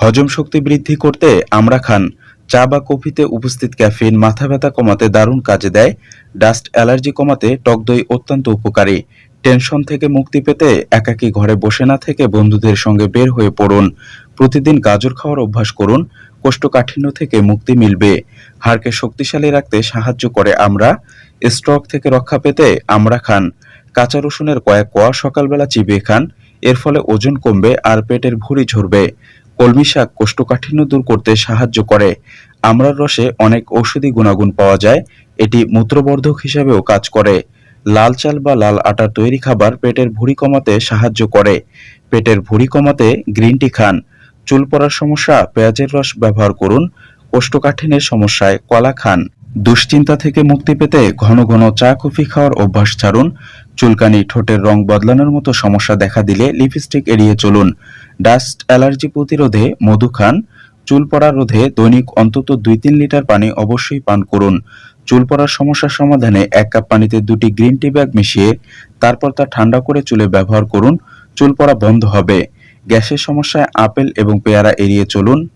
হজম শক্তি বৃদ্ধি করতে আমরা খান। চা বা কফিতে উপস্থিত ক্যাফিন মাথা ব্যথা কমাতে দারুণ কাজে দেয়। ডাস্ট অ্যালার্জি কমাতে টক দই অত্যন্ত উপকারী। টেনশন থেকে মুক্তি পেতে একাকী ঘরে বসে না থেকে বন্ধুদের সঙ্গে বের হয়ে পড়ুন। প্রতিদিন গাজর খাওয়ার অভ্যাস করুন। কোষ্ঠকাঠিন্য থেকে মুক্তি মিলবে। হাড়কে শক্তিশালী রাখতে সাহায্য করে আমরা। স্ট্রোক থেকে রক্ষা পেতে আমরা খান। কাঁচা রসুনের কয়েক কোয়া সকালবেলা চিবিয়ে খান। এর ফলে ওজন কমবে আর পেটের ভুঁড়ি ঝরবে। কলমি শাক কোষ্ঠকাঠিন্য দূর করতে সাহায্য করে। আমড়ার রসে অনেক ঔষধি গুণাগুণ পাওয়া যায়, এটি মূত্রবর্ধক হিসাবেও কাজ করে। লাল চাল বা লাল আটার তৈরি খাবার পেটের ভুঁড়ি কমাতে সাহায্য করে। পেটের ভুঁড়ি কমাতে গ্রিন টি খান। চুল পড়ার সমস্যা, পেঁয়াজের রস ব্যবহার করুন। কোষ্ঠকাঠিন্যের সমস্যায় কলা খান। দুশ্চিন্তা থেকে মুক্তি পেতে ঘন ঘন চা, কফি খাওয়ার অভ্যাস ছাড়ুন। চুলকানি, ঠোঁটের রং বদলানোর মতো সমস্যা দেখা দিলে লিপস্টিক এড়িয়ে চলুন। ডাস্ট অ্যালার্জি প্রতিরোধে মধু খান। চুল পড়া রোধে দৈনিক অন্তত দুই তিন লিটার পানি অবশ্যই পান করুন। চুল পড়ার সমস্যার সমাধানে এক কাপ পানিতে দুটি গ্রিন টি ব্যাগ মিশিয়ে তারপর তা ঠান্ডা করে চুলে ব্যবহার করুন। চুল পড়া বন্ধ হবে। গ্যাসের সমস্যায় আপেল এবং পেয়ারা এড়িয়ে চলুন।